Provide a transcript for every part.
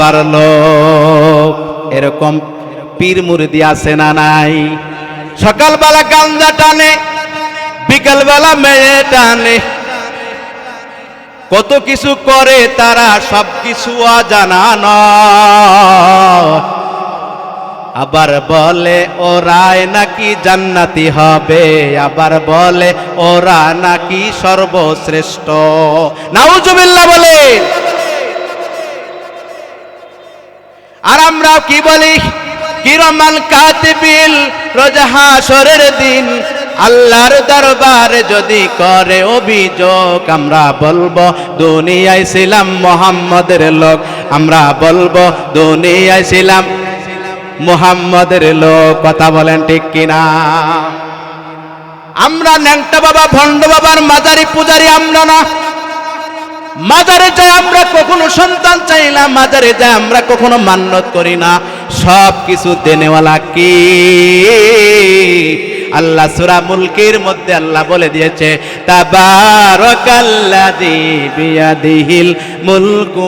বাবার লোক, এরকম পীর মুরিদি আছে না নাই? সকালবেলা গাঞ্জা টানে, বিকালবেলা মেয়ে টানে। কত কিছু করে তারা, সব কিছু অজানা। আবার বলে, ওরাই নাকি জান্নাতি হবে? আবার বলে, ওরা নাকি সর্বশ্রেষ্ঠ। নাউজুবিল্লাহ বলে আর আমরা কি বলি? কিরমান কাতিবিল রোজা হাসরের দিন। আল্লাহর দরবারে যদি করে অভিযোগ, আমরা বলব, দুনিয়ায় ছিলাম মোহাম্মদের লোক। আমরা বলব, দুনিয়ায় ছিলাম মোহাম্মদের লোক। কথা বলেন ঠিক কিনা? আমরা ন্যাংটা বাবা, ভণ্ড বাবার মাজারি পূজারি আমরা না। মাজারে যাই আমরা কখনো সন্তান চাই না মাজারে যাই আমরা কখনো মান্যত করি না। সব কিছু দেনেওয়ালা কি? আল্লাহ সুরা মুলকের মধ্যে আল্লাহ বলে দিয়েছে, তাবারাকাল্লাযী বিয়াদিহিল মুলকু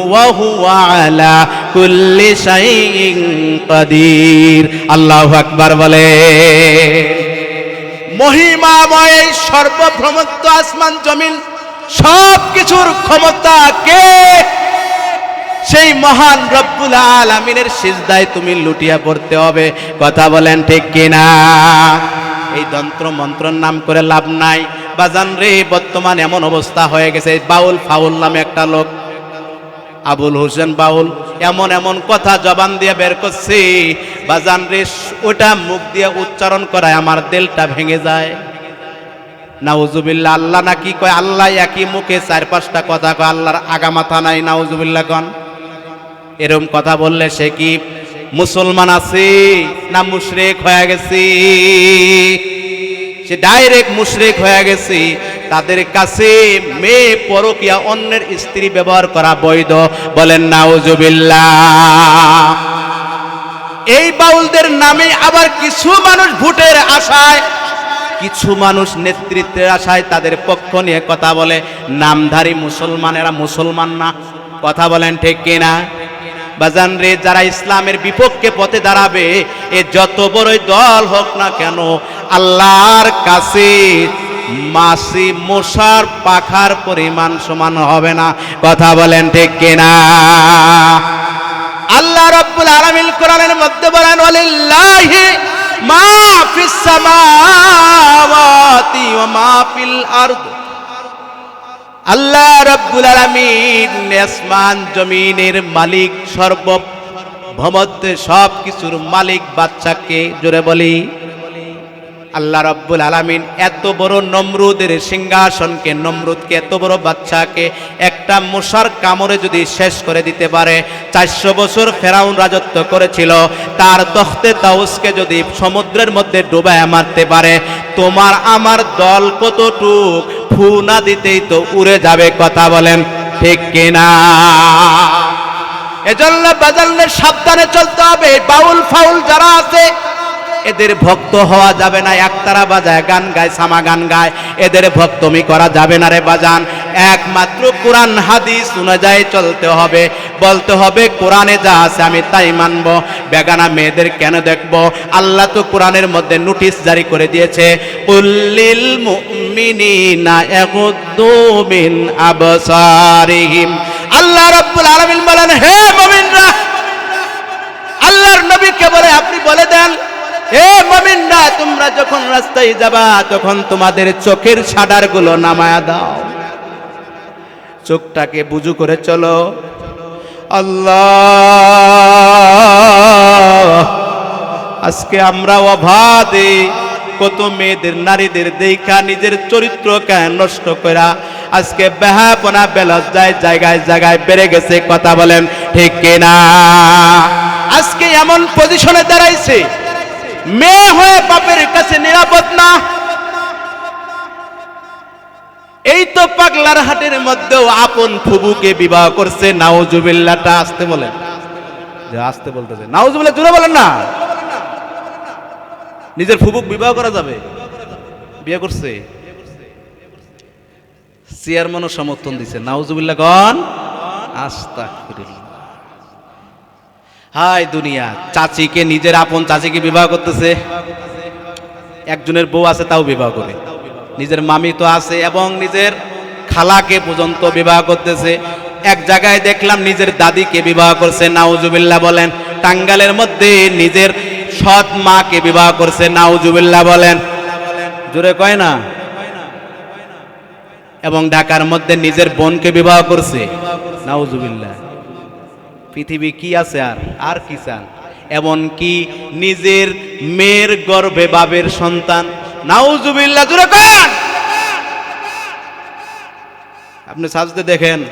কুল্লি শাইইন কাদির। আল্লাহু আকবার বলে। মহিমাময় সর্বভ্রমত্ব আসমান জমিন সব কিছুর ক্ষমতা কে? সেই মহান রব্বুল আলামিনের সিজদায় তুমি লুটিয়া পড়তে হবে। কথা বলেন ঠিক কিনা? এই যন্ত্র মন্ত্রর নাম করে লাভ নাই। বাজান রে, বর্তমান এমন অবস্থা হয়ে গেছে বাউল ফাউল নামে একটা লোক। আবুল হোসেন বাউল, এমন এমন কথা জবান দিয়ে বের করছি। বাজান রে, ওটা মুখ দিয়ে উচ্চারণ করায় আমার দিলটা ভেঙে যায়। নাউজুবিল্লাহ, আল্লাহ নাকি কয়, আল্লাহ একই মুখে চার পাঁচটা কথা কয়, আল্লাহর আগা মাথা নাই, নাউজুবিল্লাহ কন। এরম কথা বললে সে কি মুসলমান আছে না মুশরেক হয়ে গেছি? সে ডাইরেক্ট মুশরেক হয়ে গেছি। তাদের কাছে মেয়ে পরকিয়া অন্যের স্ত্রী ব্যবহার করা বৈধ। বলেন, নাউজুবিল্লাহ। এই বাউলদের নামে আবার কিছু মানুষ ভোটের আশায় কিছু মানুষ নেতৃত্বের আশায় তাদের পক্ষ নিয়ে কথা বলে। নামধারী মুসলমানেরা মুসলমান না। কথা বলেন ঠিক কিনা? বাজান রে, যারা ইসলামের বিপক্ষে পথে দাঁড়াবে, এ যত বড়ই দল হোক না কেন, আল্লাহর কাছে মাসি মশার পাখার পরিমাণ সমান হবে না। কথা বলেন ঠিক কিনা? আল্লাহ রাব্বুল আলামিন কোরআনের মধ্যে বলেন, ওয়ালিল্লাহি মা ফিস সামাওয়াতি ওয়া মা ফিল আরদ। আল্লাহ রাব্বুল আলামিন আসমান জমিনের মালিক সর্ব ভমত্বে সব কিছুর মালিক বাচ্চাকে জোরে বলি। আল্লাহ রব্বুল আলামিন এত বড় নমরুদের সিংহাসনকে, নমরুদকে, এত বড় বাচ্চাকে একটা মশার কামড়ে যদি শেষ করে দিতে পারে, চারশো বছর ফেরাউন রাজত্ব করেছিল, তার তখতে তাউসকে যদি সমুদ্রের মধ্যে ডুবায় মারতে পারে, তোমার আমার দল কতটুক ফু না দিতেই তো উড়ে যাবে কথা বলেন, ঠিক কিনা? এজন্য বাজালের সাবধানে চলতে হবে, বাউল ফাউল যারা আছে এদের ভক্ত হওয়া যাবে না। একতারা বাজায়, গান গায়, সামা গান গায়। এদের ভক্তমি করা যাবে না রে বাজান। একমাত্র কোরআন, হাদিস অনুযায়ী চলতে হবে। বলতে হবে, কোরআনে যা আছে আমি তাই মানব। বেগানা মেয়েদের কেন দেখব? আল্লাহ তো কোরআনের মধ্যে নোটিশ জারি করে দিয়েছে উল্লিল মুমিনিনা ইয়াগুদ্দু মিন আবসারিহিম। আল্লাহ আলামিন বলেন, হে মুমিনরা, আল্লাহর নবীকে বলে আপনি বলে দেন মমিনরা, তোমরা যখন রাস্তায় যাবা, তখন তোমাদের চোখের ছাডারগুলো নামায়া দাও। চোখটাকে বুজু করে চলো। আল্লাহ, আজকে আমরা অবাধে কত মেয়েদের, নারীদের দেখা, নিজের চরিত্র কেন নষ্ট করা আজকে বেহাপনা বেলজ্জায় জায়গায় জায়গায় বেড়ে গেছে, কথা বলেন ঠিক কিনা? আজকে এমন পজিশনে দাঁড়াইছে মেয়ে হয়ে বাপের কাছে নিরাপদ না। এই তো পাগলার হাটের মধ্যেও আপন ফুবুকে বিবাহ করছে, নাউজুবিল্লাহটা আসতে বলেন যে আসতে বলতেছে। নাউজুবিল্লাহ জুড়ে বলেন না। নিজের ফুবুক বিবাহ করা যাবে। বিয়ে করছে। চেয়ারম্যানও সমর্থন দিছে। নাউজুবিল্লাহ গন আস্তাগফিরুল্লাহ। হাই দুনিয়া, চাচিকে, নিজের আপন চাচিকে বিবাহ করতেছে। একজনের বউ আছে, তাও বিবাহ করে। নিজের মামি তো আছে এবং নিজের খালাকে পর্যন্ত বিবাহ করতেছে। এক জায়গায় দেখলাম নিজের দাদিকে বিবাহ করছে, নাউজুবিল্লাহ বলেন। টাঙ্গালের মধ্যে নিজের সৎ মাকে বিবাহ করছে, নাউজুবিল্লাহ বলেন। জোরে কয় না? এবং ঢাকার মধ্যে নিজের বোনকে বিবাহ করছে, নাউজুবিল্লাহ। পৃথিবী কি আছে আর? আর কি চান? এমন কি নিজের মেয়ের গর্ভে বাবের সন্তান? নাউজুবিল্লাহ জুড়ে কান! আপনি সাজতে দেখেন,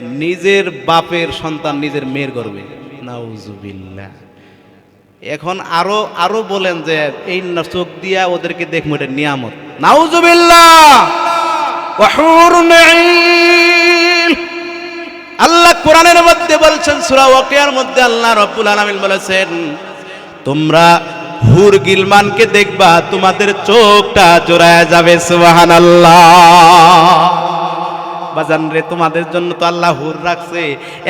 নিজের বাপের সন্তান নিজের মেয়ের গর্ভে। নাউজুবিল্লাহ। এখন আরও আরও বলেন যে এই চোখ দিয়া ওদেরকে দেখব, এটা নিয়ামত। নাউজুবিল্লাহ। আল্লাহ কোরআনের মধ্যে বলছেন, সূরা ওয়াকিয়ার মধ্যে আল্লাহ রাব্বুল আলামিন বলেছেন, তোমরা হুর গিলমানকে দেখবা, তোমাদের চোখটা জোড়ায় যাবে, সুবহানাল্লাহ। বাজান রে, তোমাদের জন্য তো আল্লাহ হুর রাখছে।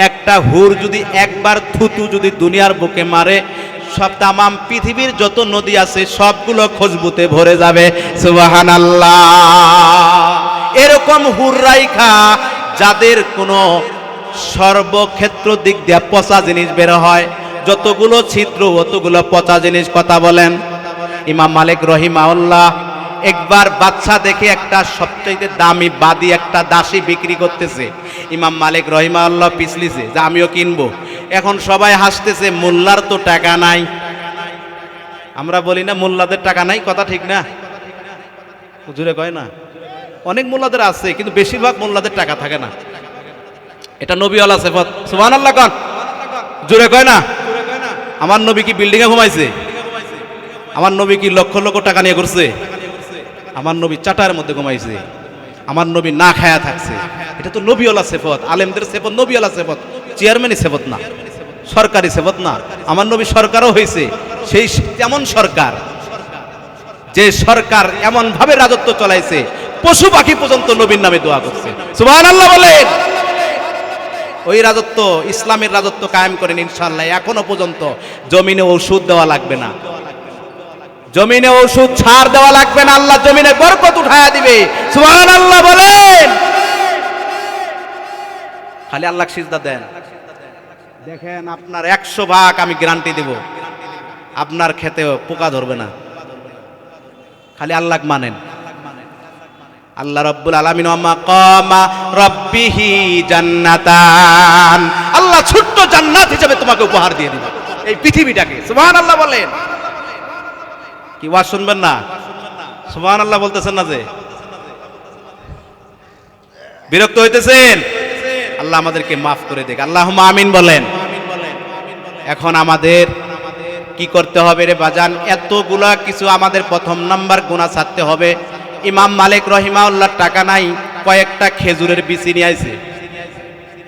একটা হুর যদি একবার থুতু যদি দুনিয়ার বুকে মারে, সব তামাম পৃথিবীর যত নদী আছে, সবগুলো খুশবুতে ভরে যাবে, সুবহানাল্লাহ। এরকম হুর রাইখা যাদের কোনো সর্বক্ষেত্র দিক দিয়ে পচা জিনিস বের হয়। যতগুলো ছিদ্র, অতগুলো পচা জিনিস, কথা বলেন। ইমাম মালিক রহিমাউল্লাহ একবার বাচ্চা দেখে একটা সবচাইতে দামি বাদি, একটা দাসী বিক্রি করতেছে। ইমাম মালিক রহিমাউল্লাহ পিছলিছে, যে, আমিও কিনবো। এখন সবাই হাসতেছে, মোল্লার তো টাকা নাই। আমরা বলি, না, মোল্লাদের টাকা নাই। কথা ঠিক না? হুজুরে কয় না? অনেক মোল্লাদের আছে, কিন্তু বেশিরভাগ মোল্লাদের টাকা থাকে না। এটা নবীওয়ালা সেফত। সুবহান আল্লাহ কন। জোরে কয় না? আমার নবী কি বিল্ডিংয়ে ঘুমাইছে? আমার নবী কি লক্ষ লক্ষ টাকা নিয়ে ঘুরছে? আমার নবী চাটার মধ্যে ঘুমাইছে। আমার নবী না খায়া থাকছে। এটা তো নবীওয়ালা সেফত। আলেমদের সেফত, নবীওয়ালা সেফত। চেয়ারম্যানই সেফত না। সরকারি সেফত না। আমার নবী সরকারও হয়েছে সেই তেমন সরকার। যে সরকার এমন ভাবে রাজত্ব চলাইছে, পশু পাখি পর্যন্ত নবীর নামে দোয়া করছে। সুবহান আল্লাহ বলেন। ওই রাজত্ব ইসলামের রাজত্ব কায়েম করেন ইনশাল্লাহ এখনও পর্যন্ত জমিনে ওষুধ দেওয়া লাগবে না। জমিনে ওষুধ ছাড় দেওয়া লাগবে না। আল্লাহ জমিনে বরকত উঠায়া দিবে। সুবহান আল্লাহ বলেন। খালি আল্লাহ সিজদা দেন। দেখেন আপনার একশো ভাগ আমি গ্যারান্টি দেব। আপনার খেতে পোকা ধরবে না। খালি আল্লাহ মানেন। আল্লাহ রব্বুল আলামিন কামা রাব্বিহি জান্নাতান। আল্লাহ ছোট্ট জান্নাত হিসেবে তোমাকে উপহার দিয়ে দিবে। এই পৃথিবীটাকে। সুবহানাল্লাহ বলেন। কি ওয়াজ শুনবেন না? সুবহানাল্লাহ বলতেছেন না যে? বিরক্ত হইতেছেন? আল্লাহ আমাদেরকে মাফ করে দেখ আল্লাহ আমিন বলেন। এখন আমাদের কি করতে হবে রে বাজান? এতগুলা কিছু আমাদের প্রথম নাম্বার গুণা ছাড়তে হবে। ইমাম মালিক রহিমাউল্লাহ টাকা নাই, কয়েকটা খেজুরের বিচি নিয়ে আইছে।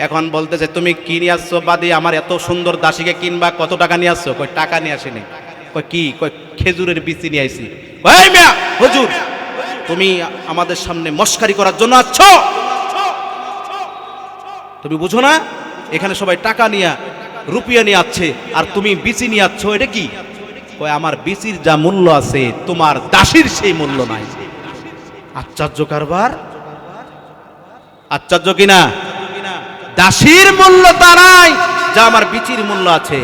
এখন বলতেছে, তুমি কি নিয়ে আসছো? বাদি আমার এত সুন্দর দাসীকে কিনবা, কত টাকা নিয়ে আসছো? কই টাকা নিয়ে আসেনি। কই কি? কই খেজুরের বিচি নিয়ে আইছি। ওই মিয়া, হুজুর, তুমি আমাদের সামনে মস্কারি করার জন্য আসছো? তুমি বুঝো না, এখানে সবাই টাকা নিয়ে, রুপিয়া নিয়ে আসছে, আর তুমি বিচি নিয়ে আসছো, এটা কি? কয়, আমার বিচির যা মূল্য আছে, তোমার দাসীর সেই মূল্য নাই। আশ্চর্য কারবার। আশ্চর্য কিনা? দাসীর মূল্য তা নাই যা আমার বিচির মূল্য আছে।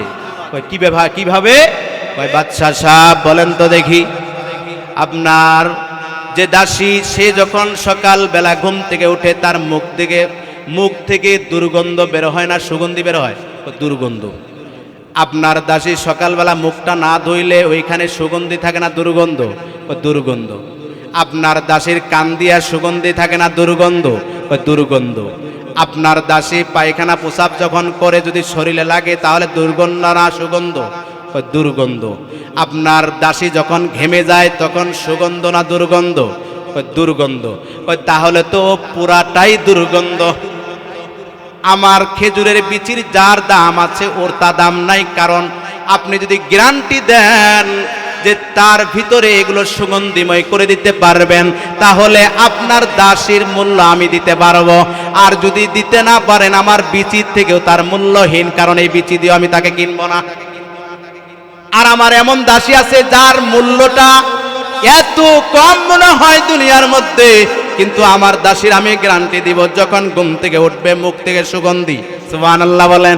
কি ব্যবহার, কীভাবে? বাদশাহ সাহেব, বলেন তো দেখি। আপনার যে দাসী, সে যখন সকাল বেলা ঘুম থেকে উঠে তার মুখ থেকে মুখ থেকে দুর্গন্ধ বের হয় না, সুগন্ধি বের হয়? দুর্গন্ধ। আপনার দাসী সকালবেলা মুখটা না ধুইলে ওইখানে সুগন্ধি থাকে না দুর্গন্ধ? দুর্গন্ধ। আপনার দাসীর কান দিয়া সুগন্ধি থাকে না দুর্গন্ধ? দুর্গন্ধ। আপনার দাসী পায়খানা প্রসাব যখন করে যদি শরীরে লাগে, তাহলে দুর্গন্ধ না সুগন্ধ? দুর্গন্ধ। আপনার দাসী যখন ঘেমে যায়, তখন সুগন্ধ না দুর্গন্ধ? কয় দুর্গন্ধ। কয়, তাহলে তো পুরাটাই দুর্গন্ধ। আমার খেজুরের বিচির যার দাম আছে, ওর তা দাম নাই, কারণ আপনি যদি গ্যারান্টি দেন যে তার ভিতরে এগুলো সুগন্ধিময় করে দিতে পারবেন, তাহলে আপনার দাসীর মূল্য আমি দিতে পারব। আর যদি দিতে না পারেন, আমার বিচির থেকেও তার মূল্যহীন, কারণ এই বিচি দিয়ে আমি তাকে কিনবো না। আর আমার এমন দাসী আছে, যার মূল্যটা এত কম মনে হয় দুনিয়ার মধ্যে, কিন্তু আমার দাসীর আমি গ্যারান্টি দিব, যখন ঘুম থেকে উঠবে, মুখ থেকে সুগন্ধি। সুবহানাল্লাহ বলেন।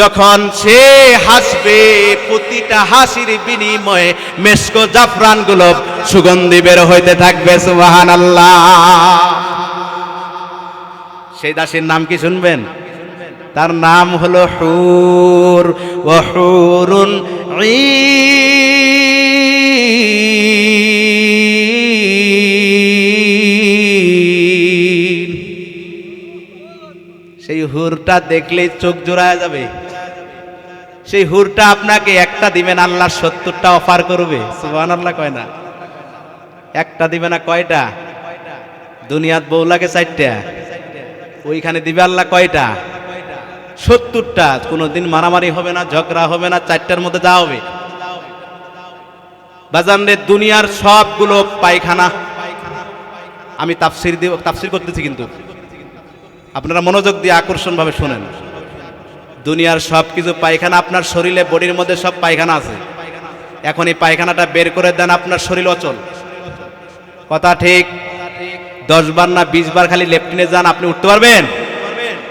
যখন সে হাসবে, প্রতিটা হাসির বিনিময়ে মেসকো জাফরানগুলো সুগন্ধি বের হইতে থাকবে সুবাহান আল্লাহ সেই দাসীর নাম কি শুনবেন তার নাম হলো হুর, ও হুরুন ঈন। হুরটা দেখলেই চোখ জোড়ায় যাবে। সেই হুরটা আপনাকে একটা দিবেন আল্লাহ সত্তরটা অফার করবে। সুবান আল্লাহ কয় না। একটা দিবে না কয়টা? দুনিয়াত বউ লাগে চারটা। ওইখানে দিবে আল্লাহ কয়টা? সত্তরটা। কোনোদিন মারামারি হবে না, ঝগড়া হবে না, চারটার মধ্যে যা হবে। বাজানরে দুনিয়ার সবগুলো পায়খানা। আমি তাফসির দিব তাফসির করতেছি কিন্তু। আপনারা মনোযোগ দিয়ে আকর্ষণ ভাবে শোনেন। দুনিয়ার সব কিছু পায়খানা, আপনার শরীরে বডির মধ্যে সব পায়খানা আছে। এখন এই পায়খানাটা বের করে দেন আপনার শরীর অচল। কথা ঠিক? দশ বার না বিশ বার খালি লেফটিনে যান, আপনি উঠতে পারবেন?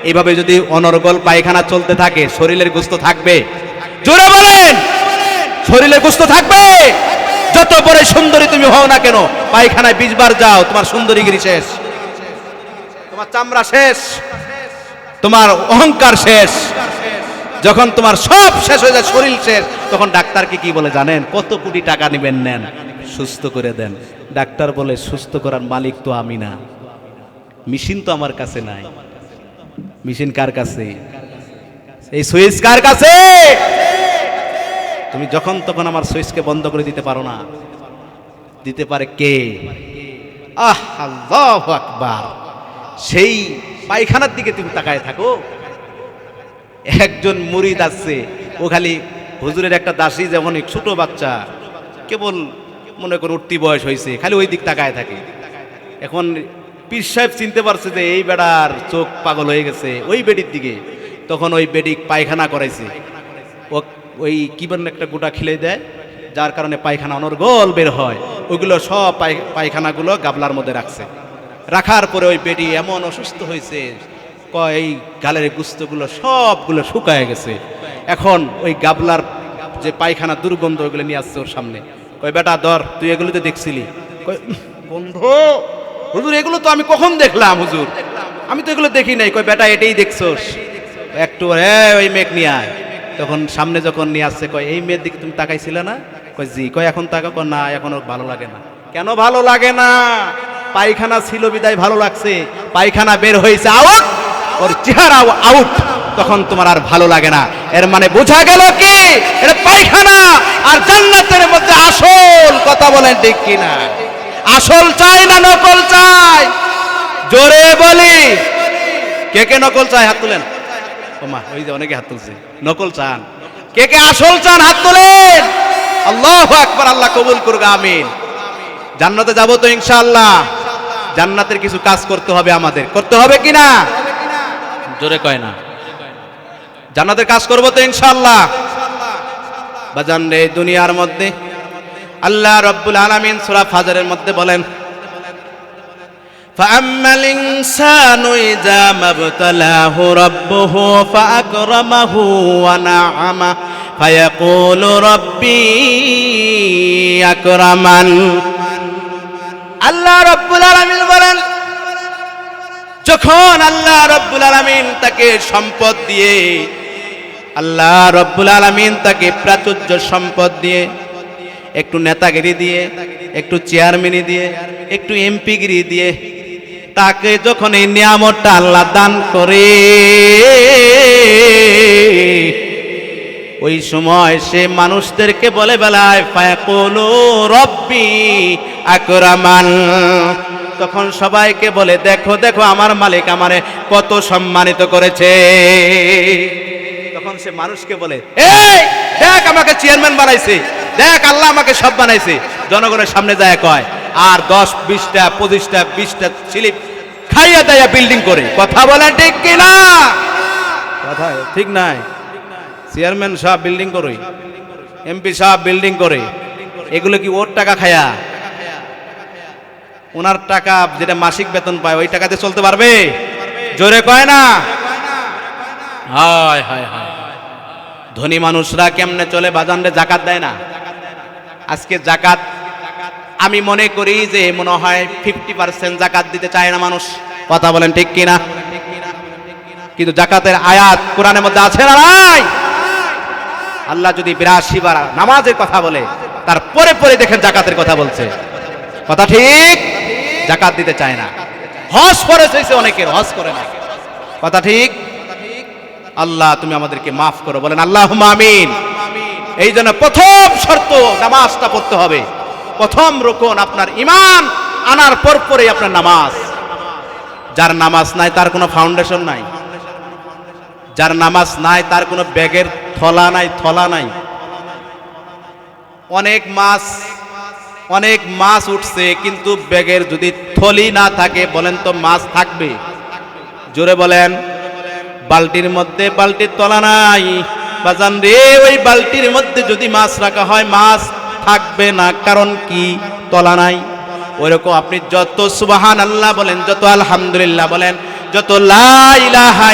এইভাবে যদি অনর্গল পায়খানা চলতে থাকে, শরীরের গুস্ত থাকবে। জোরে বলেন! শরীরের গুস্ত থাকবে? যত বড় সুন্দরী তুমি হও না কেন, পায়খানায় বিশ বার যাও, তোমার সুন্দরীগিরি শেষ। তোমার চামড়া শেষ, তোমার অহংকার শেষ। যখন তোমার সব শেষ হয়ে যায়, শরীর শেষ, তখন ডাক্তারকে কি বলে জানেন? কত কোটি টাকা নেবেন, নেন, সুস্থ করে দেন। ডাক্তার বলে, সুস্থ করার মালিক তো আমি না। মেশিন তো আমার কাছে নাই। মেশিন কার কাছে? এই সুইচ কার কাছে? তুমি যখন তখন আমার সুইচকে বন্ধ করে দিতে পারো না। দিতে পারে কে? আহ, আল্লাহ আকবার। সেই পায়খানার দিকে তুমি তাকায় থাকো। একজন মুরিদ আছে, ও খালি হুজুরের একটা দাসী যেমন ছোট বাচ্চা, কেবল মনে করো উঠতি বয়স হয়েছে, খালি ওই দিক তাকায় থাকে। এখন পীর সাহেব চিনতে পারছে যে এই বেড়ার চোখ পাগল হয়ে গেছে, ওই বেডির দিকে। তখন ওই বেডি পায়খানা করাইছে। ও ওই কি বলেন একটা গোটা খেলে দেয়, যার কারণে পায়খানা অনর্গল বের হয়। ওইগুলো সব পায়- পায়খানাগুলো গাবলার মধ্যে রাখছে। রাখার পরে ওই বেডি এমন অসুস্থ হয়েছে এই গালের গুস্তগুলো সবগুলো শুকায় গেছে। এখন ওই গাবলার যে পায়খানা দুর্গন্ধ ওইগুলো নিয়ে আসছে ওর সামনে। কয় বেটা ধর তুই এগুলোতে দেখছিলি? কয় "উম, বন্ধু হুজুর এগুলো তো আমি কখন দেখলাম হুজুর? আমি তো এগুলো দেখি নাই। কয় বেটা এটাই দেখছোস। একটু ওই মেঘ নিয়ে আয়। তখন সামনে যখন নিয়ে আসছে কয় এই মেয়ের দিকে তুমি তাকাইছিলে না? কয় জি। কয় এখন তাকা কয় না এখন ভালো লাগে না। কেন ভালো লাগে না? পায়খানা ছিল, বিদায়, ভালো লাগছে। পায়খানা বের হয়েছে আউট ওর চেহারা আউট তখন তোমার আর ভালো লাগে না। এর মানে বোঝা গেল কি? এটা পায়খানা আর জান্নাতের মধ্যে আসল কথা বলেন ঠিক কিনা? আসল চাই না নকল চাই? জোরে বলি। কে কে নকল চায়? হাত তুলেন। ও মা, ওই যে অনেকে হাত তুলছে। নকল চান। কে কে আসল চান? হাত তুলেন। আল্লাহ আকবার, আল্লাহ কবুল করুক, আমিন। জান্নাতে যাব তো ইনশাআল্লাহ। জান্নাতের কিছু কাজ করতে হবে আমাদের করতে হবে কি না জোরে কয় না জান্নাতের কাজ করবো তো ইনশাআল্লাহ বাজান রে দুনিয়ার মধ্যে আল্লাহ রব্বুল আলামিন সূরা ফাজরের মধ্যে বলেন فأما الإنسان إذا ما ابتلاه ربه فأكرمه ونعمه فيقول ربي أكرمن আল্লাহ রব্বুল আলামিন বলেন, যখন আল্লাহ রব্বুল আলামিন তাকে সম্পদ দিয়ে, আল্লাহ রব্বুল আলামিন তাকে প্রাচুর্য সম্পদ দিয়ে, একটু নেতাগিরি দিয়ে, একটু চেয়ারম্যানি দিয়ে, একটু এমপিগিরি দিয়ে, তাকে যখন এই নিয়ামতটা আল্লাহ দান করে ওই সময় সে মানুষদেরকে বলে বেলায়, ফায়াকুলু রব্বি আকরামান। তখন সবাইকে বলে, দেখো দেখো, আমার মালিক আমারে কত সম্মানিত করেছে। তখন সে মানুষকে বলে, এই, দেখ আমাকে চেয়ারম্যান বানাইছে, দেখ আল্লাহ আমাকে সব বানাইছে। জনগণের সামনে যায় কয়, আর দশ, বিশটা, পঁচিশটা, বিশটা স্লিপ খাইয়া দাইয়া বিল্ডিং করে। কথা বলেন ঠিক কিনা? কথা ঠিক নাই। চেয়ারম্যান সাহেব বিল্ডিং করে এমপি সাহেব বিল্ডিং করে, এগুলো কি ওর টাকা খায়া? ওনার টাকা যেটা মাসিক বেতন পায়, ওই টাকাতে চলতে পারবে? জোরে কয় না? হায় হায় হায়। ধনী মানুষরা কেমনে চলে? বাজানরে জাকাত দেয় না। আজকে জাকাত, আমি মনে করি যে মনে হয় ফিফটি পার্সেন্ট জাকাত দিতে চায় না মানুষ। কথা বলেন ঠিক কিনা? কিন্তু জাকাতের আয়াত কোরআনের মধ্যে আছে না নাই? আল্লাহ যদি বিরাশি বার নামাজের কথা বলে তারপরে পরে পরে দেখেন জাকাতের কথা বলছে। কথা ঠিক? জাকাত দিতে চায় না। হজ করে চাইছে অনেকের, হজ করে না। কথা ঠিক? আল্লাহ, তুমি আমাদেরকে মাফ করো। বলেন আল্লাহ আমিন। এই জন্য প্রথম শর্ত নামাজটা পড়তে হবে। প্রথম রোকন আপনার ইমান আনার পর পরে আপনার নামাজ। যার নামাজ নাই, তার কোনো ফাউন্ডেশন নাই। যার নামাজ নাই, তার কোনো ব্যাগের থলা নাই থলা নাই। অনেক মাছ অনেক মাছ উঠছে, কিন্তু ব্যাগের যদি থলি না থাকে, বলেন তো মাছ থাকবে? জোরে বলেন, বালতির মধ্যে বালতির তলা নাই। বাজান রে, ওই বালতির মধ্যে যদি মাছ রাখা হয়, মাছ থাকবে না, কারণ কি? তলা নাই। ওইরকম আপনি যত সুবাহান আল্লাহ বলেন, যত আলহামদুলিল্লাহ বলেন যত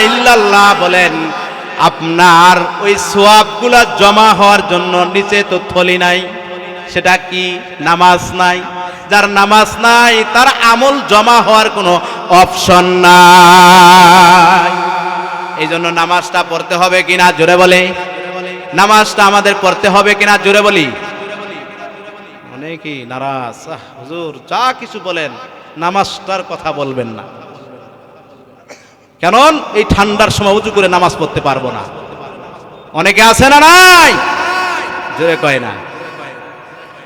ইল্লাল্লাহ বলেন, আপনার ওই সোয়াবগুলা জমা হওয়ার জন্য নিচে তো থলি নাই, সেটা কি নামাজ নাই? যার নামাজ নাই, তার আমল জমা হওয়ার কোনো অপশন নাই। এই জন্য নামাজটা পড়তে হবে কিনা জোরে বলে? নামাজটা আমাদের পড়তে হবে কিনা জোরে বলি? অনেকই নারাজ হুজুর, যা কিছু বলেন, নামাজটার কথা বলবেন না। কেন এই ঠান্ডার সময় উঁচু করে নামাজ পড়তে পারব না। অনেকে আছে না নাই? জোরে কয় না।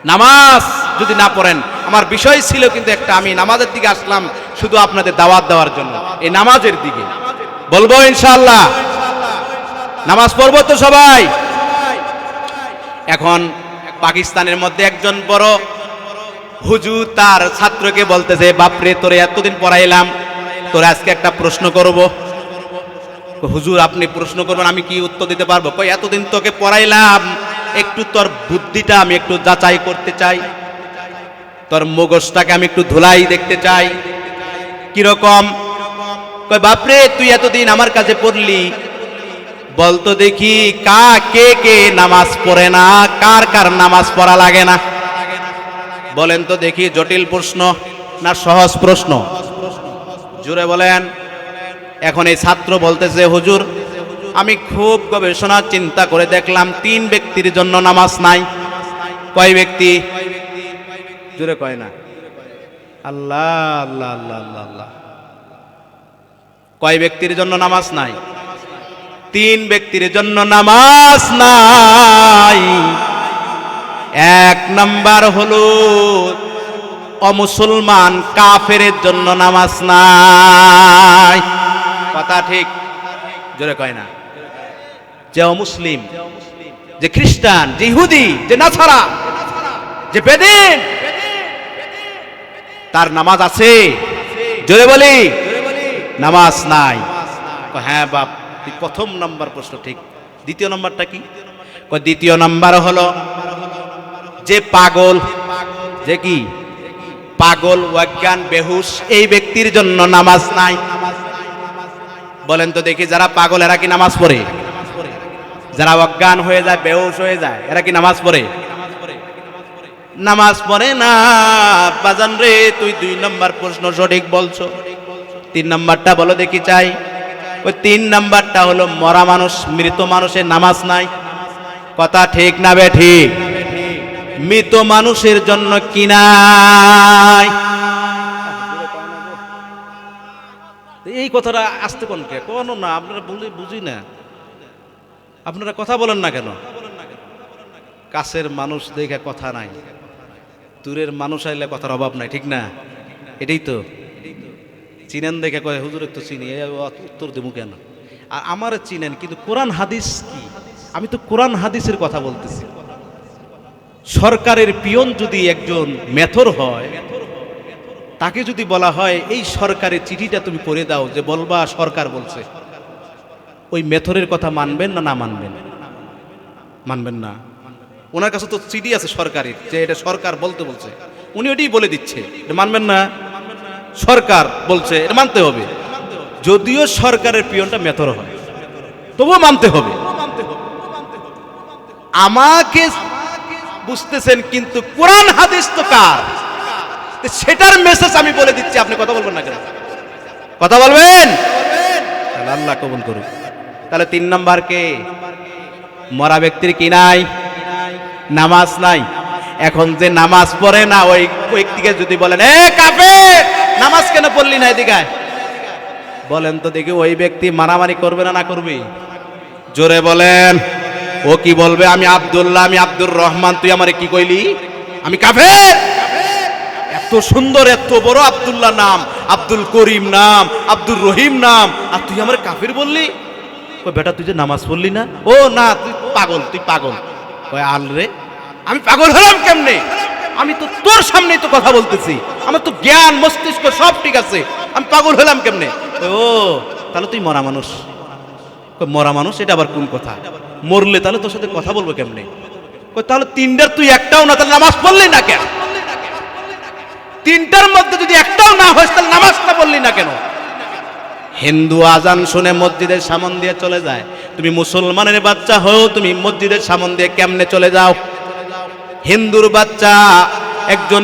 নামাজ যদি না পড়েন, আমার বিষয় ছিল কিন্তু একটা, আমি নামাজের দিকে আসলাম শুধু আপনাদের দাওয়াত দেওয়ার জন্য। এই নামাজের দিকে। বলব ইনশাআল্লাহ। নামাজ পড়ব তো সবাই। এখন পাকিস্তানের মধ্যে একজন বড় হুজু তার ছাত্রকে বলতেছে, বাপরে, তোরে এতদিন পড়াইলাম তোর আজকে একটা প্রশ্ন করব। হুজুর, আপনি প্রশ্ন করবেন, আমি কি উত্তর দিতে পারব? কই, এতদিন তোকে পড়াইলাম, একটু তোর বুদ্ধিটা আমি একটু যাচাই করতে চাই। তোর মগজটাকে আমি একটু ধুলাই দেখতে চাই। কীরকম? কই, বাপরে, তুই এতদিন আমার কাছে পড়লি। বলতো দেখি, কা, কে কে নামাজ পড়ে না, কার কার নামাজ পড়া লাগে না? বলেন তো দেখি, জটিল প্রশ্ন না সহজ প্রশ্ন? জুড়ে বলেন, এখন এই ছাত্র বলতেছে, হুজুর, আমি খুব গবেষণা চিন্তা করে দেখলাম, তিন ব্যক্তির জন্য নামাজ নাই। কয় ব্যক্তি? জুড়ে কয় না। আল্লাহ আল্লাহ আল্লাহ আল্লাহ আল্লাহ। কয় ব্যক্তির জন্য নামাজ নাই? তিন ব্যক্তির জন্য নামাজ নাই। এক নাম্বার হলো অমুসলমান কাফেরের জন্য নামাজ নাই। কথা ঠিক? জোরে কয় না। যে অমুসলিম, যে খ্রিস্টান, যে ইহুদি, যে নাছাড়া যে বেদিন, তার নামাজ আছে। জোরে বলি। নামাজ নাই। হ্যাঁ বাপ প্রথম নাম্বার প্রশ্ন ঠিক। দ্বিতীয় নাম্বারটা কি? দ্বিতীয় নাম্বার হলো যে পাগল, যে কি? পাগল, অজ্ঞান, বেহুশ, এই ব্যক্তির জন্য নামাজ নাই। বলেন তো দেখি যারা পাগল, এরা কি নামাজ পড়ে? যারা অজ্ঞান হয়ে যায়, বেহুশ হয়ে যায়, এরা কি নামাজ পড়ে? নামাজ পড়ে না। বাজান রে, তুই দুই নম্বর প্রশ্ন সঠিক বলছো। তিন নাম্বারটা বলো দেখি চাই। ওই তিন নাম্বারটা হলো মরা মানুষ, মৃত মানুষের নামাজ নাই। কথা ঠিক না বে ঠিক? মৃত মানুষের জন্য কি নাই? এই কথাটা আসতে কোন কে? কোন না, আপনারা বলি, বুঝি না। আপনারা কথা বলেন না কেন? কাছের মানুষ দেখে কথা নাই। দূরের মানুষ আইলে কথার অভাব নাই, ঠিক না? এটাই তো। চিনেন দেখে কয়, হুজুর তো চিনি উত্তর দেবো কেন? আর আমার চিনেন, কিন্তু কোরআন হাদিস কি? আমি তো কোরআন হাদিসের কথা বলতেছি। সরকারের পিয়ন যদি একজন মেথর হয়, তাকে যদি বলা হয়, এই সরকারের চিঠিটা তুমি করে দাও যে বলবা সরকার বলছে। ওই মেথরের কথা মানবেন না না মানবেন? মানবেন না। ওনার কাছে তো চিঠি আছে সরকারের, যে এটা সরকার বলতে বলছে। উনি ওটাই বলে দিচ্ছে। এটা মানবেন না? সরকার বলছে, এটা মানতে হবে। যদিও সরকারের পিয়নটা মেথর হয়, তবুও মানতে হবে। আমাকে বুঝতেছেন কিন্তু কোরআন হাদিস তো কার? সেটার মেসেজ আমি বলে দিচ্ছি, আপনি কথা বলবেন না কেন? কথা বলবেন? আল্লাহ কবুল করুক। তাহলে তিন নাম্বার কে? মরা ব্যক্তির কি নাই? নামাজ নাই। এখন যে নামাজ পড়ে না, ওই ব্যক্তিকে যদি বলেন, এ কাফে নামাজ কেন পড়লি না এদিকে? বলেন তো দেখি ওই ব্যক্তি মারামারি করবে না না করবে? জোরে বলেন। ও কি বলবে? আমি আব্দুল্লাহ আমি আব্দুর রহমান তুই আমারে কি কইলি? আমি কাফের! এত সুন্দর এত বড় আব্দুল্লাহ নাম আব্দুল করিম নাম আব্দুর রহিম নাম আর তুই আমার কাফির বললি? ওই বেটা তুই যে নামাজ পড়লি না? ও না তুই পাগল তুই পাগল। ওই আল রে? আমি পাগল হলাম কেমনে? আমি তো তোর সামনেই তো কথা বলতেছি। আমার তো জ্ঞান মস্তিষ্ক সব ঠিক আছে। আমি পাগল হলাম কেমনে? ও তাহলে তুই মরা মানুষ। কই, মরা মানুষ, এটা আবার কোন কথা? মরলে তাহলে তোর সাথে কথা বলব কেমনে? তাহলে তিনটার তুই একটাও না, তাহলে নামাজ পড়লি না কেন? তিনটার মধ্যে যদি একটাও না হয় তাহলে নামাজটা পড়লি না কেন? হিন্দু আজান শুনে মসজিদের সামন দিয়ে চলে যায়। তুমি মুসলমানের বাচ্চা হও, তুমি মসজিদের সামন দিয়ে কেমনে চলে যাও? হিন্দুর বাচ্চা, একজন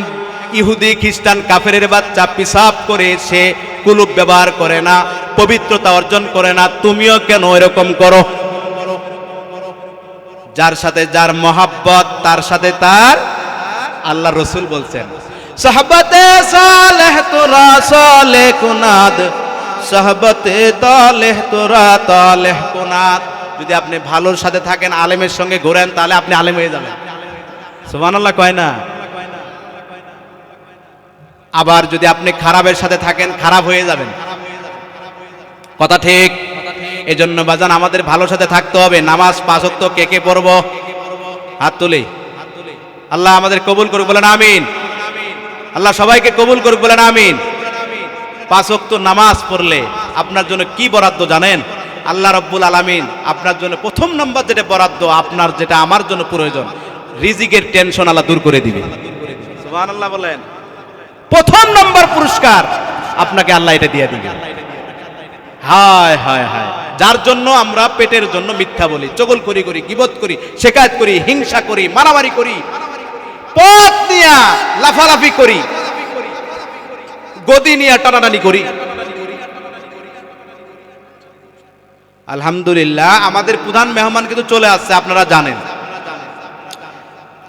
ইহুদি খ্রিস্টান কাফেরের বাচ্চা পিসাব করে, সে কুলুপ ব্যবহার করে না। পবিত্রতা অর্জন করে না, তুমিও কেন এরকম করো? যার সাথে যার মহাব্বত, তার সাথে তার আল্লাহ রসুল বলছেন। সাহবতে সালেহ তোরা কুনাদ। সাহবতে তোরা, তালেহ কুনাদ। যদি আপনি ভালোর সাথে থাকেন, আলেমের সঙ্গে ঘোরেন, তাহলে আপনি আলেম হয়ে যাবেন। সুবহানাল্লাহ কয় না? আবার যদি আপনি খারাপের সাথে থাকেন, খারাপ হয়ে যাবেন। কথা ঠিক। এজন্য বাজান, আমাদের ভালোর সাথে থাকতে হবে। নামাজ পাঁচ ওয়াক্ত কে কে পড়ব? হাত তুলি। আল্লাহ আমাদের কবুল করুক, বলেন আমিন। আল্লাহ সবাইকে কবুল করুক, বলেন আমিন। পাঁচ ওয়াক্ত নামাজ পড়লে আপনার জন্য কি বরাদ্দ জানেন? আল্লাহ রব্বুল আলামিন আপনার জন্য প্রথম নাম্বার যেটা বরাদ্দ, আপনার যেটা আমার জন্য প্রয়োজন, রিজিকের টেনশন আল্লাহ দূর করে দিবে। সুবহানাল্লাহ বলেন। প্রথম নম্বর পুরস্কার আপনাকে আল্লাহ এটা দিয়ে দিবে। হায় হায় হায়। যার জন্য আমরা পেটের জন্য মিথ্যা বলি, চগল করি করি, গিবত করি শেখায়ত করি, হিংসা করি, মারামারি করি, পথ নিয়া লাফালাফি করি, গদি নিয়ে টানাটানি করি। আলহামদুলিল্লাহ, আমাদের প্রধান মেহমান কিন্তু চলে আসছে, আপনারা জানেন।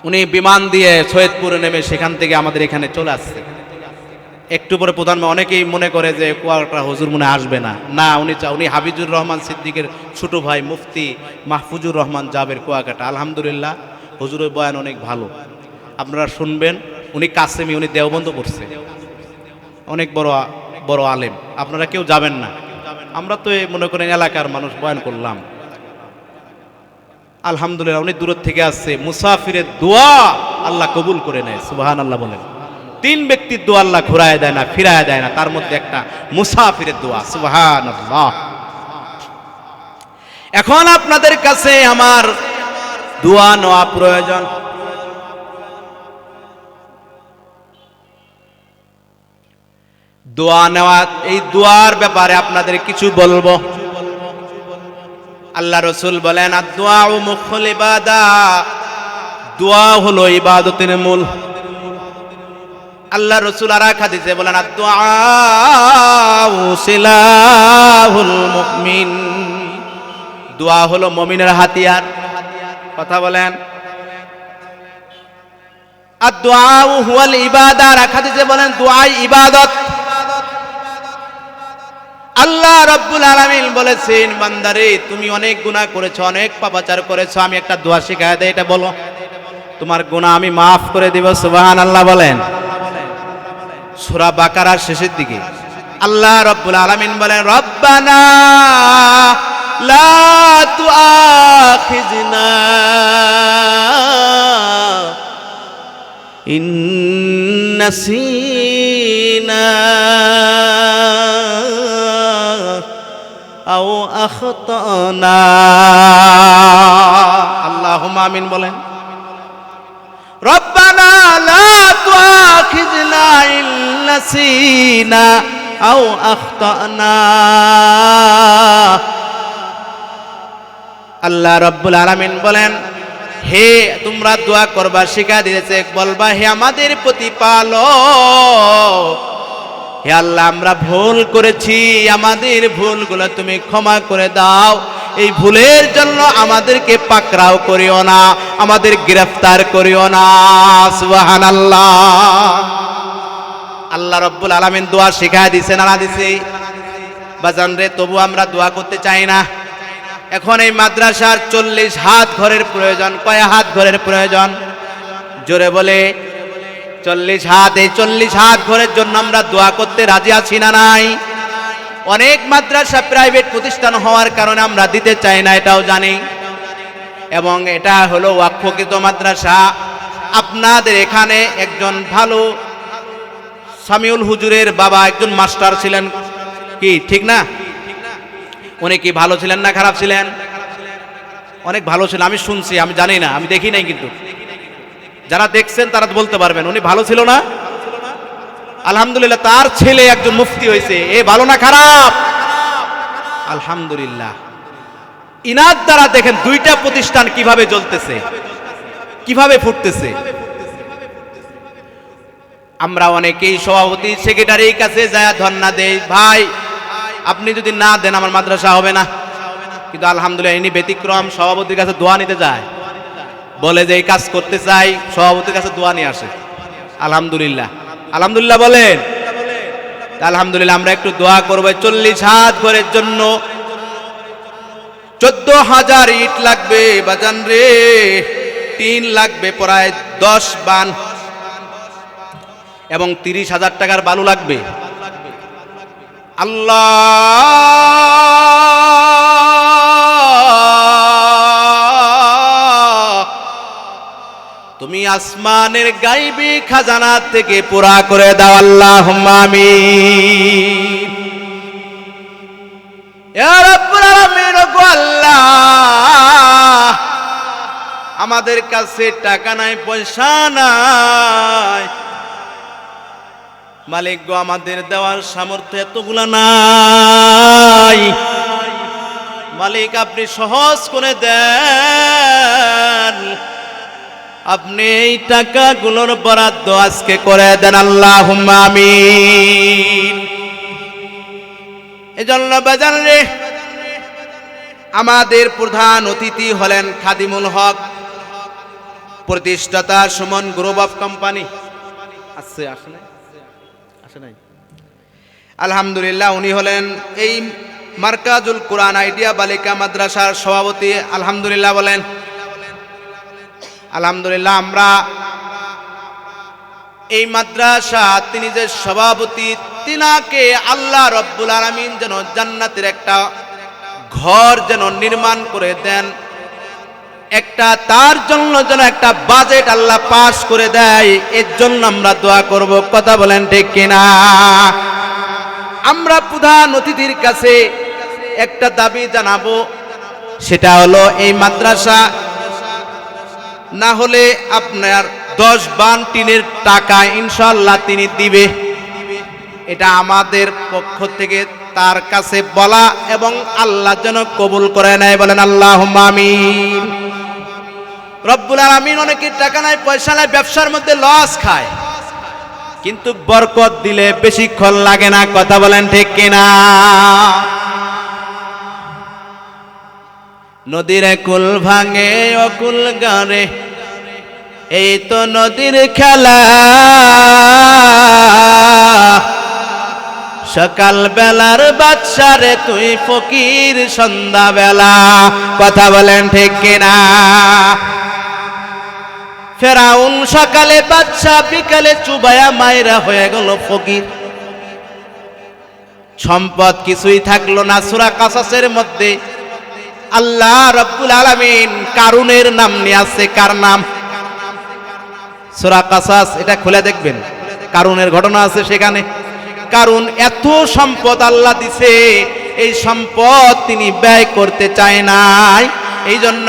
উনি বিমান দিয়ে সৈয়দপুরে নেমে সেখান থেকে আমাদের এখানে চলে আসছে। একটু পরে প্রধান অনেকেই মনে করে যে কুয়াটা হজুর মনে আসবে না। না, উনি চা, উনি হাবিজুর রহমান সিদ্দিকের ছোট ভাই মুফতি মাহফুজুর রহমান জাবের কুয়াকাটা। আলহামদুলিল্লাহ, হজুরের বয়ান অনেক ভালো। আপনারা শুনবেন, উনি কাসেমি, উনি দেওবন্ধ করছে। অনেক বড় বড় আলেম। আপনারা কেউ যাবেন না। আমরা তো মনে করেন এলাকার মানুষ বয়ান করলাম। আলহামদুলিল্লাহ, উনি দূরের থেকে আসছে। মুসাফিরের দোয়া আল্লাহ কবুল করে নেয় সুবাহান আল্লাহ বলেন। তিন ব্যক্তির দোয়া আল্লাহ ঘুরায় দেয় না, ফিরায় দেয় না, তার মধ্যে একটা মুসাফিরের দোয়া আল্লাহ এখন আপনাদের কাছে আমার দোয়া নেওয়া প্রয়োজন। দোয়া নেওয়া, এই দোয়ার ব্যাপারে আপনাদের কিছু বলব। আল্লাহ রসুল বলেন আর দোয়া ও মুখল ইবাদা, দোয়া হলো ইবাদতের মূল। আল্লাহ রসুল আর এক হাদিসে বলেন মুমিন। দোয়া হলো মমিনের হাতিয়ার। কথা বলেন। আর দোয়া হুয়াল ইবাদা এক হাদিসে বলেন, দোয়াই ইবাদত। আল্লাহ রব্বুল আলামিন বলেছেন, বান্দারে, তুমি অনেক গুনাহ করেছ, অনেক পাপাচার করেছ, আমি একটা দোয়া শিখায় দেয় এটা বলো। তোমার গুনাহ আমি মাফ করে দিব সুবহান আল্লাহ বলেন। সুরা বাকারার শেষের দিকে। আল্লাহ রব্বুল আলামিন বলেন রব্বানা লা তুআখিজনা ইন আমিন বলেন ربنا لا تؤاخذنا إن نسينا أو أخطأنا আল্লাহ রব্বুল আলামিন বলেন হে তোমরা দোয়া করবা শিখা দিয়েছে বলবা হে আমাদের প্রতিপালক হে আল্লাহ আমরা ভুল করেছি আমাদের ভুলগুলো তুমি ক্ষমা করে দাও এই ভুলের জন্য আমাদেরকে পাকড়াও করিও না, আমাদের গ্রেফতার করিও না আল্লাহ রব্বুল আলামিন দোয়া শিখায় দিছে না দিছে। বাজান রে, তবু আমরা দোয়া করতে চাই না। এখন এই মাদ্রাসার চল্লিশ হাত ঘরের প্রয়োজন, কয় হাত ঘরের প্রয়োজন? জোরে বলে, চল্লিশ হাত, এই চল্লিশ হাত ঘরের জন্য আমরা দোয়া করতে রাজি আছি না নাই? অনেক মাদ্রাসা প্রাইভেট প্রতিষ্ঠান হওয়ার কারণে আমরা দিতে চাই না, এটাও জানি। এবং এটা হলো ওয়াকফকৃত মাদ্রাসা। আপনাদের এখানে একজন ভালো সামিউল হুজুরের বাবা একজন মাস্টার ছিলেন। কি, ঠিক না? উনি কি ভালো ছিলেন না খারাপ ছিলেন? অনেক ভালো ছিলেন আমি শুনছি, আমি জানি না, আমি দেখি নাই কিন্তু। যারা দেখছেন তারা বলতে পারবেন, উনি ভালো ছিল না? আলহামদুলিল্লাহ, তার ছেলে একজন মুফতি হয়েছে। এ ভালো না খারাপ? আলহামদুলিল্লাহ। ইনার দ্বারা দেখেন দুইটা প্রতিষ্ঠান কীভাবে জ্বলতেছে, কীভাবে ফুটতেছে। আমরা অনেকেই সভাপতি সেক্রেটারির কাছে যায়, ধর্ণা দেই, ভাই, আপনি যদি না দেন, আমার মাদ্রাসা হবে না। কিন্তু আলহামদুলিল্লাহ, ইনি ব্যতিক্রম, সভাপতির কাছে দোয়া নিতে যায়। বলে যে, এই কাজ করতে চাই। সভাপতির কাছে দোয়া নিয়ে আসে। আলহামদুলিল্লাহ। আলহামদুলিল্লাহ বলেন। আলহামদুলিল্লাহ আমরা একটু দোয়া করব চল্লিশ হাত ঘরের জন্য। চোদ্দ হাজার ইট লাগবে বাজান রে তিন লাগবে প্রায় দশ বান। এবং তিরিশ হাজার টাকার বালু লাগবে। আল্লাহ! আসমানের গাইবি খাজানা থেকে পুরা করে দাও আল্লাহ আমি আমাদের কাছে টাকা নাই, পয়সা নাই। মালিক গো, আমাদের দেওয়ার সামর্থ্য এতগুলা নাই। মালিক, আপনি সহজ করে দেন। আপনি এই টাকাগুলোর বরাদ্দ আজকে করে দেন আল্লাহ আমিন। এজন্য বাজান রে, আমাদের প্রধান অতিথি হলেন খাদিমুল হক, প্রতিষ্ঠাতা সুমন গ্রুপ অফ কোম্পানি। আছে আসে আসে নাই? আলহামদুলিল্লাহ, উনি হলেন এই মার্কাজুল কোরআন আইডিয়া বালিকা মাদ্রাসার সভাপতি। আলহামদুলিল্লাহ বলেন আলহামদুলিল্লাহ, আমরা এই মাদ্রাসা, তিনি যে সভাপতি, তিনাকে আল্লাহ রব্বুল আলমিন যেন জান্নাতের একটা ঘর যেন নির্মাণ করে দেন, একটা তার জন্য যেন একটা বাজেট আল্লাহ পাস করে দেয়, এর জন্য আমরা দোয়া করব, কথা বলেন ঠিক কিনা? আমরা প্রধান অতিথির কাছে একটা দাবি জানাব, সেটা হলো এই মাদ্রাসা না হলে আপনার দশ বান টিনের টাকা ইনশাল্লাহ তিনি দিবে। এটা আমাদের পক্ষ থেকে তার কাছে বলা এবং আল্লাহ যেন কবুল করে নেয় বলেন আল্লাহ আমিন। রব্বুল আলমিন অনেকের টাকা নাই, পয়সা নাই, ব্যবসার মধ্যে লস খায়। কিন্তু বরকত দিলে বেশিক্ষণ লাগে না, কথা বলেন ঠিক কিনা? নদীর কুল ভাঙে অকুল গানে। এই তো নদীর খেলা। সকাল বেলার বাচ্চারে তুই ফকির সন্ধ্যা বেলা কথা বলেন ঠিক কিনা? ফেরাউন সকালে বাচ্চা বিকালে চুবায়া মায়েরা হয়ে গেল ফকির। সম্পদ কিছুই থাকল না সুরা কাসাসের মধ্যে। আল্লাহ রব্বুল আলামিন কারুনের নাম নিয়ে আছে, কার নাম? সুরা কাসাস, এটা খুলে দেখবেন। কারুনের ঘটনা আছে সেখানে। কারণ এত সম্পদ আল্লাহ দিছে, এই সম্পদ তিনি ব্যয় করতে চায় নাই এই জন্য